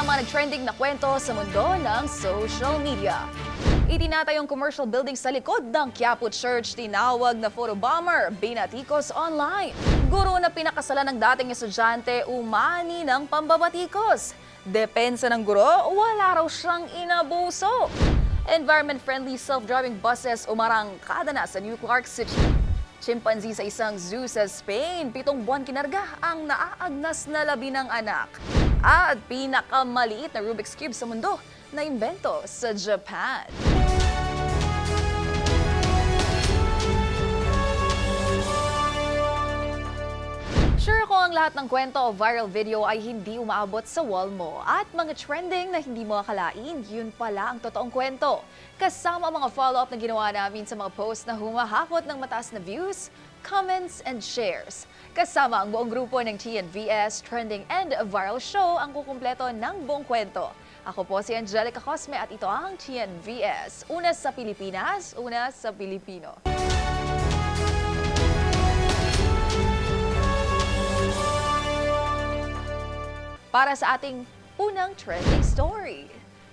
ang mga nag-trending na kwento sa mundo ng social media. Itinatayong commercial building sa likod ng Quiapo Church tinawag na photobomber binatikos online. Guro na pinakasalan ng dating estudyante umani ng pambabatikos. Depensa ng guro, wala raw siyang inabuso. Environment-friendly self-driving buses umarangkada na sa New Clark City. Chimpanzee sa isang zoo sa Spain, pitong buwan kinarga ang naaagnas na labi ng anak. At pinakamaliit na Rubik's Cube sa mundo na imbento sa Japan. Sure ko ang lahat ng kwento o viral video ay hindi umaabot sa wall mo at mga trending na hindi mo akalain, yun pala ang totoong kwento. Kasama ang mga follow-up na ginawa namin sa mga post na humahakot ng mataas na views, comments, and shares. Kasama ang buong grupo ng TNVS Trending and Viral Show ang kukumpleto ng buong kwento. Ako po si Angelica Cosme at ito ang TNVS. Una sa Pilipinas, una sa Pilipino. para sa ating unang trending story.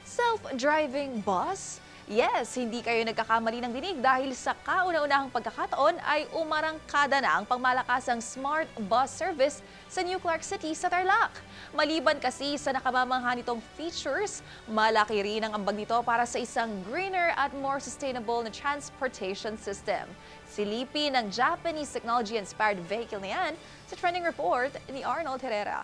Self-driving bus? Yes, hindi kayo nagkakamali ng dinig dahil sa kauna-unahang pagkakataon ay umarangkada na ang pangmalakasang smart bus service sa New Clark City sa Tarlac. Maliban kasi sa nakamamangha nitong features, malaki rin ang ambag nito para sa isang greener at more sustainable na transportation system. Silipin ng Japanese technology-inspired vehicle na yan sa trending report ni Arnold Herrera.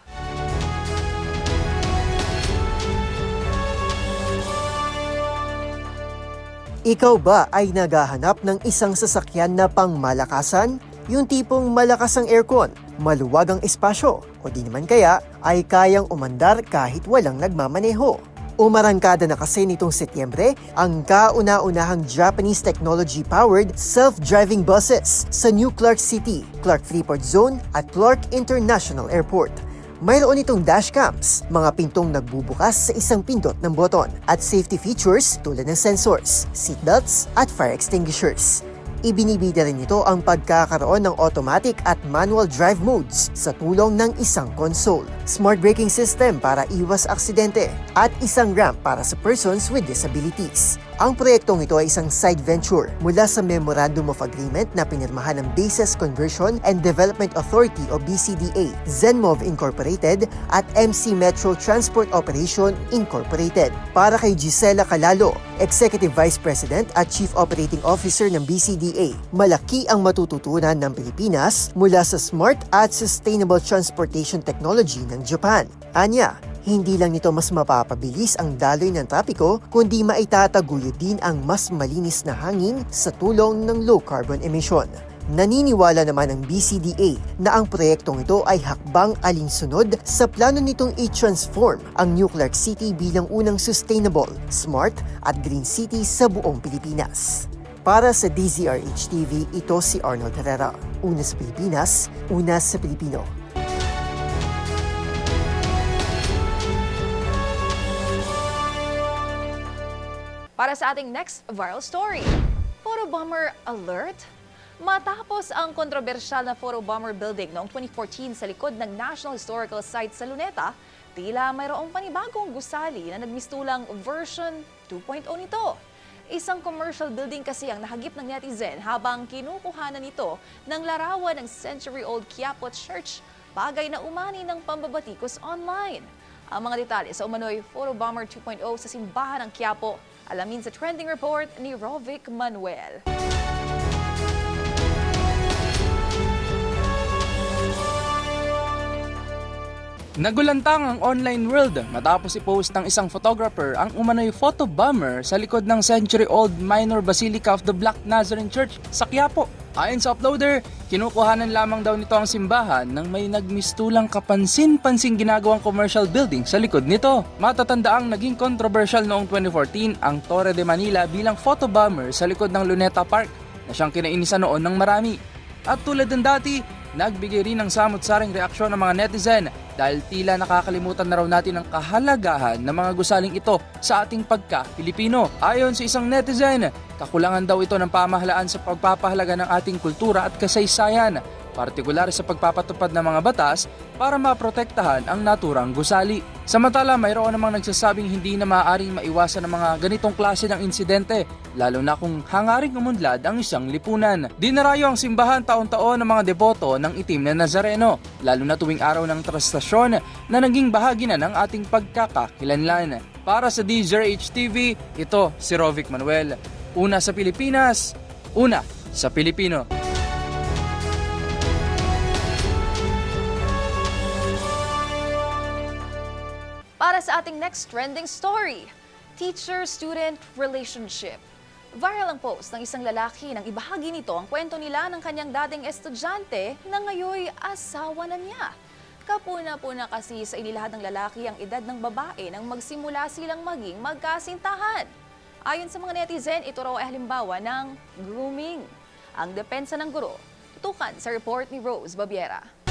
Ikaw ba ay naghahanap ng isang sasakyan na pangmalakasan? Yung tipong malakas ang aircon, maluwag ang espasyo, o di naman kaya ay kayang umandar kahit walang nagmamaneho. Umarangkada na kasi nitong Setyembre ang kauna-unahang Japanese technology-powered self-driving buses sa New Clark City, Clark Freeport Zone at Clark International Airport. Mayroon itong dashcams, mga pintong nagbubukas sa isang pindot ng boton, at safety features tulad ng sensors, seatbelts, at fire extinguishers. Ibinibida rin ito ang pagkakaroon ng automatic at manual drive modes sa tulong ng isang console, smart braking system para iwas aksidente, at isang ramp para sa persons with disabilities. Ang proyektong ito ay isang side venture mula sa Memorandum of Agreement na pinirmahan ng Bases Conversion and Development Authority o BCDA, Zenmov Incorporated at MC Metro Transport Operation Incorporated. Para kay Gisela Calalo, Executive Vice President at Chief Operating Officer ng BCDA, malaki ang matututunan ng Pilipinas mula sa smart at sustainable transportation technology ng Japan. Anya, hindi lang nito mas mapapabilis ang daloy ng trapiko, kundi maitataguyod din ang mas malinis na hangin sa tulong ng low carbon emission. Naniniwala naman ang BCDA na ang proyektong ito ay hakbang alinsunod sa plano nitong i-transform ang New Clark City bilang unang sustainable, smart at green city sa buong Pilipinas. Para sa DZRH TV, ito si Arnold Herrera. Una sa Pilipinas, una sa Pilipino. Para sa ating next viral story, photobomber alert? Matapos ang kontrobersyal na photobomber building noong 2014 sa likod ng National Historical Site sa Luneta, tila mayroong panibagong gusali na nagmistulang version 2.0 nito. Isang commercial building kasi ang nahagip ng netizen habang kinukuhanan nito ng larawan ng century-old Quiapo Church, bagay na umani ng pambabatikos online. Ang mga detalye sa umano'y Photobomber 2.0 sa simbahan ng Quiapo, alamin sa trending report ni Rovic Manuel. Nagulantang ang online world matapos i-post ng isang photographer ang umano'y photo bomber sa likod ng century-old minor Basilica of the Black Nazarene Church sa Quiapo. Ayon sa uploader, kinukuhanan lamang daw nito ang simbahan nang may nagmistulang kapansin-pansing ginagawang commercial building sa likod nito. Matatandaang naging controversial noong 2014 ang Torre de Manila bilang photo bomber sa likod ng Luneta Park na siyang kinainisan noon ng marami. At tulad ng dati, nagbigay rin ng samot-saring reaksyon ng mga netizen dahil tila nakakalimutan na raw natin ang kahalagahan ng mga gusaling ito sa ating pagka-Pilipino. Ayon sa isang netizen, kakulangan daw ito ng pamahalaan sa pagpapahalaga ng ating kultura at kasaysayan. Partikular sa pagpapatupad ng mga batas para maprotektahan ang naturang gusali. Samantala, mayroon namang nagsasabing hindi na maaaring maiwasan ang mga ganitong klase ng insidente, lalo na kung hangaring umunlad ang isang lipunan. Dinarayo ang simbahan taon-taon ng mga deboto ng itim na Nazareno, lalo na tuwing araw ng trastasyon na naging bahagi na ng ating pagkakakilanlan. Para sa DZRH TV, ito si Rovic Manuel. Una sa Pilipinas, una sa Pilipino. Ating next trending story, teacher-student relationship. Viral ang post ng isang lalaki nang ibahagi nito ang kwento nila ng kanyang dating estudyante na ngayoy asawa na niya. Kapuna-puna kasi sa inilahad ng lalaki ang edad ng babae nang magsimula silang maging magkasintahan. Ayon sa mga netizen, ito raw ay halimbawa ng grooming. Ang depensa ng guro, tutukan sa report ni Rose Babiera.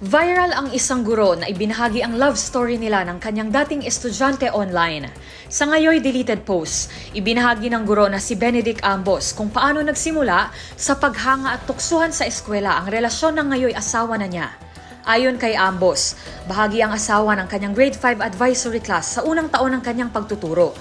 Viral ang isang guro na ibinahagi ang love story nila ng kanyang dating estudyante online. Sa ngayoy deleted post, ibinahagi ng guro na si Benedict Ambos kung paano nagsimula sa paghanga at tuksuhan sa eskwela ang relasyon ng ngayoy asawa na niya. Ayon kay Ambos, bahagi ang asawa ng kanyang grade 5 advisory class sa unang taon ng kanyang pagtuturo.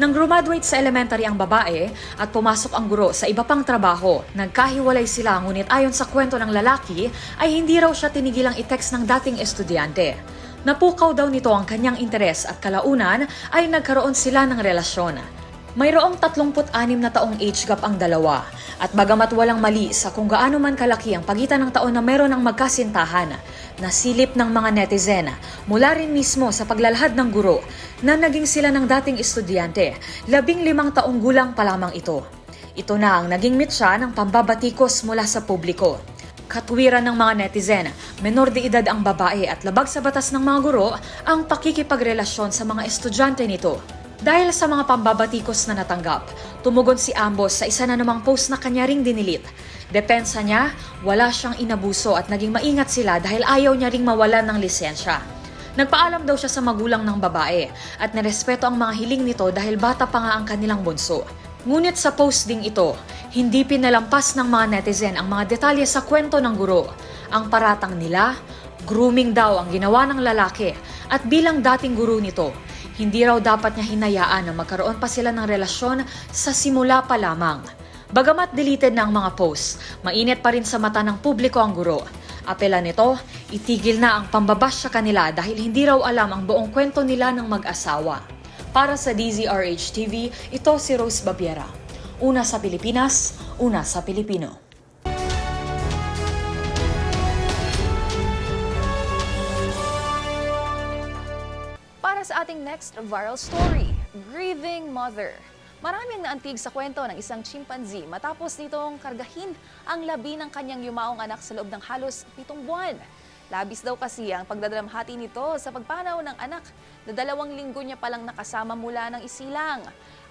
Nang graduate sa elementary ang babae at pumasok ang guro sa iba pang trabaho, nagkahiwalay sila ngunit ayon sa kwento ng lalaki ay hindi raw siya tinigilang i-text ng dating estudyante. Napukaw daw nito ang kanyang interes at kalaunan ay nagkaroon sila ng relasyon. Mayroong 36 na taong age gap ang dalawa at bagamat walang mali sa kung gaano man kalaki ang pagitan ng taon na meron ng magkasintahan, nasilip ng mga netizen mula rin mismo sa paglalahad ng guro na naging sila ng dating estudyante, labing limang taong gulang pa lamang ito. Ito na ang naging mitsa ng pambabatikos mula sa publiko. Katwiran ng mga netizen, menor de edad ang babae at labag sa batas ng mga guro ang pakikipagrelasyon sa mga estudyante nito. Dahil sa mga pambabatikos na natanggap, tumugon si Ambos sa isa na namang post na kanya ring dinilit. Depensa niya, wala siyang inabuso at naging maingat sila dahil ayaw niya ring mawalan ng lisensya. Nagpaalam daw siya sa magulang ng babae at narespeto ang mga hiling nito dahil bata pa nga ang kanilang bunso. Ngunit sa post ding ito, hindi pinalampas ng mga netizen ang mga detalye sa kwento ng guro. Ang paratang nila, grooming daw ang ginawa ng lalaki at bilang dating guro nito, hindi raw dapat niya hinayaan na magkaroon pa sila ng relasyon sa simula pa lamang. Bagamat deleted na ang mga posts, mainit pa rin sa mata ng publiko ang guro. Apela nito, itigil na ang pambabash sa kanila dahil hindi raw alam ang buong kwento nila ng mag-asawa. Para sa DZRH TV, ito si Rose Babiera. Una sa Pilipinas, una sa Pilipino. Ating next viral story, Grieving Mother. Marami ang naantig sa kwento ng isang chimpanzee matapos nitong kargahin ang labi ng kanyang yumaong anak sa loob ng halos pitong buwan. Labis daw kasi ang pagdadalamhati nito sa pagpanaw ng anak na dalawang linggo niya palang nakasama mula ng isilang.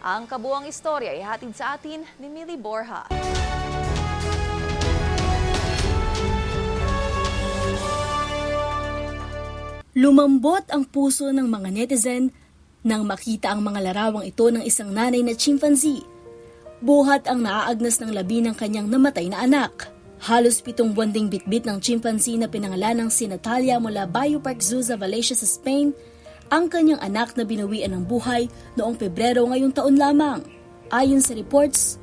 Ang kabuang istorya ay hatid sa atin ni Millie Borja. Lumambot ang puso ng mga netizen nang makita ang mga larawang ito ng isang nanay na chimpanzee. Buhat ang naaagnas ng labi ng kanyang namatay na anak. Halos pitong buwan ding bitbit ng chimpanzee na pinangalan ng si Natalia mula Biopark Zoo sa Valencia sa Spain, ang kanyang anak na binawian ng buhay noong Pebrero ngayong taon lamang. Ayon sa reports,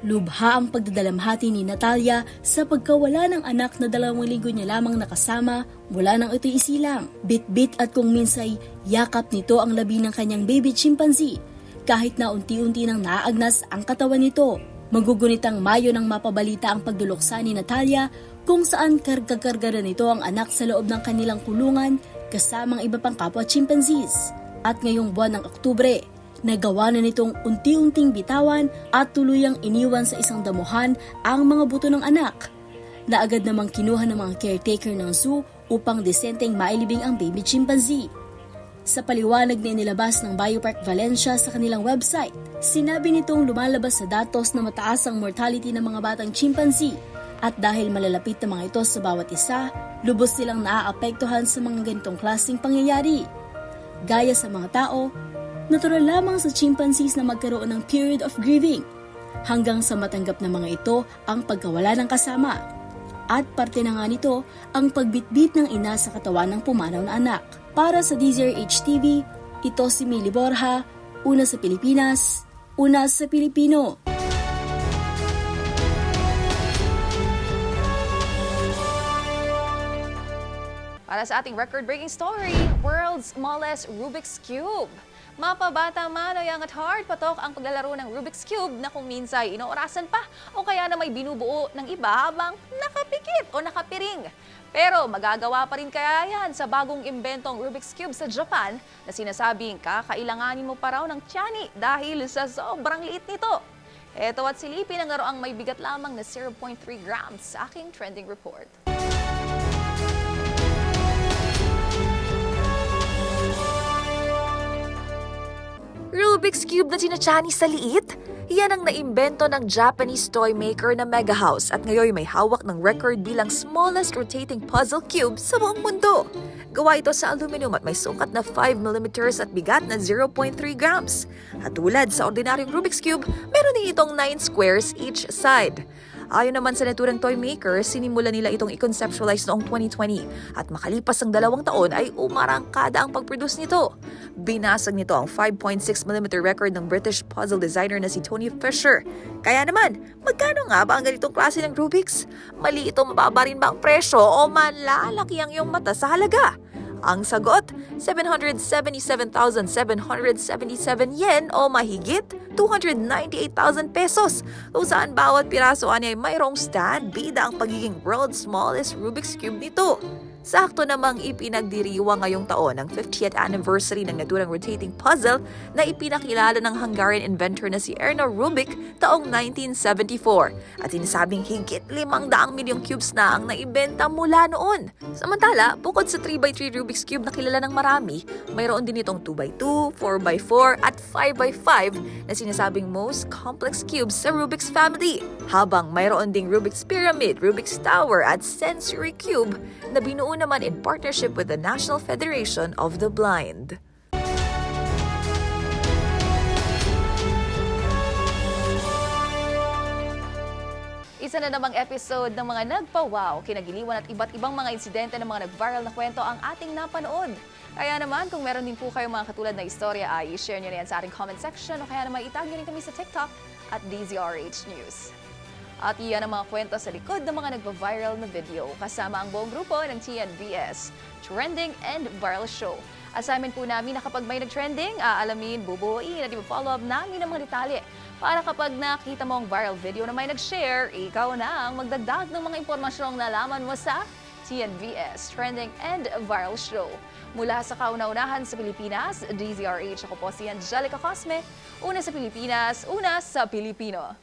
Lubha ang pagdadalamhati ni Natalia sa pagkawala ng anak na dalawang linggo niya lamang nakasama mula nang ito'y isilang. Bit-bit at kung minsay yakap nito ang labi ng kanyang baby chimpanzee kahit na unti-unti nang naaagnas ang katawan nito. Magugunitang Mayo nang mapabalita ang pagduloksa ni Natalia kung saan karga-karga na nito ang anak sa loob ng kanilang kulungan kasamang iba pang kapwa chimpanzees. At ngayong buwan ng Oktubre, Nagawa na nitong unti-unting bitawan at tuluyang iniwan sa isang damuhan ang mga buto ng anak na agad namang kinuha ng mga caretaker ng zoo upang desenteng mailibing ang baby chimpanzee. Sa paliwanag na inilabas ng Biopark Valencia sa kanilang website, sinabi nitong lumalabas sa datos na mataas ang mortality ng mga batang chimpanzee at dahil malalapit na mga ito sa bawat isa, lubos silang naaapektuhan sa mga ganitong klaseng pangyayari. Gaya sa mga tao, Natural lamang sa chimpanzees na magkaroon ng period of grieving hanggang sa matanggap ng mga ito ang pagkawala ng kasama. At parte na nga nito ang pagbitbit ng ina sa katawan ng pumanaw na anak. Para sa DZRH TV, ito si Mili Borja, una sa Pilipinas, una sa Pilipino. Para sa ating record-breaking story, world's smallest Rubik's Cube. Mapabata man o young at heart, patok ang paglalaro ng Rubik's Cube na kung minsay inoorasan pa o kaya na may binubuo ng iba habang nakapikit o nakapiring. Pero magagawa pa rin kaya yan sa bagong imbentong Rubik's Cube sa Japan na sinasabing kakailanganin mo pa raw ng tiyani dahil sa sobrang liit nito. Ito at silipin ang laroang may bigat lamang na 0.3 grams sa aking trending report. Rubik's Cube na sinachani sa liit? Yan ang naimbento ng Japanese toy maker na Mega House at ngayon may hawak ng record bilang smallest rotating puzzle cube sa buong mundo. Gawa ito sa aluminum at may sukat na 5mm at bigat na 0.3 grams. At tulad sa ordinaryong Rubik's Cube, meron din itong 9 squares each side. Ayon naman sa naturang toy maker, sinimula nila itong i-conceptualize noong 2020 at makalipas ang dalawang taon ay umarangkada ang pag-produce nito. Binasag nito ang 5.6mm record ng British puzzle designer na si Tony Fisher. Kaya naman, magkano nga ba ang ganitong klase ng Rubik's? Mali ito mababa rin ba ang presyo o malalaki ang iyong mata sa halaga? Ang sagot, 777,777 yen o mahigit 298,000 pesos. Kung saan bawat piraso ay mayroong stand, bida ang pagiging world's smallest Rubik's Cube nito. Sakto namang ipinagdiriwa ngayong taon ang 50th anniversary ng naturang rotating puzzle na ipinakilala ng Hungarian inventor na si Erno Rubik taong 1974 at sinasabing higit 500 milyong cubes na ang naibenta mula noon. Samantala, bukod sa 3x3 Rubik's Cube na kilala ng marami, mayroon din itong 2x2, 4x4 at 5x5 na sinasabing most complex cubes sa Rubik's family. Habang mayroon ding Rubik's Pyramid, Rubik's Tower at Sensory Cube na binuo naman in partnership with the National Federation of the Blind. Isa na namang episode ng mga nagpa-wow, kinagiliwan at iba't ibang mga insidente ng mga nag-viral na kwento ang ating napanood. Kaya naman, kung meron din po kayong mga katulad na istorya, ay i-share nyo na yan sa ating comment section o kaya naman itag nyo rin kami sa TikTok at DZRH News. At iyan ang mga kwento sa likod ng mga nagpa-viral na video kasama ang buong grupo ng TNVS, Trending and Viral Show. Assignment po namin na kapag may nag-trending, aalamin, bubuuin at i-follow up namin ang mga detalye para kapag nakita mo ang viral video na may nag-share, ikaw na ang magdagdag ng mga impormasyong nalaman mo sa TNVS, Trending and Viral Show. Mula sa kauna-unahan sa Pilipinas, DZRH, ako po si Angelica Cosme. Una sa Pilipinas, una sa Pilipino.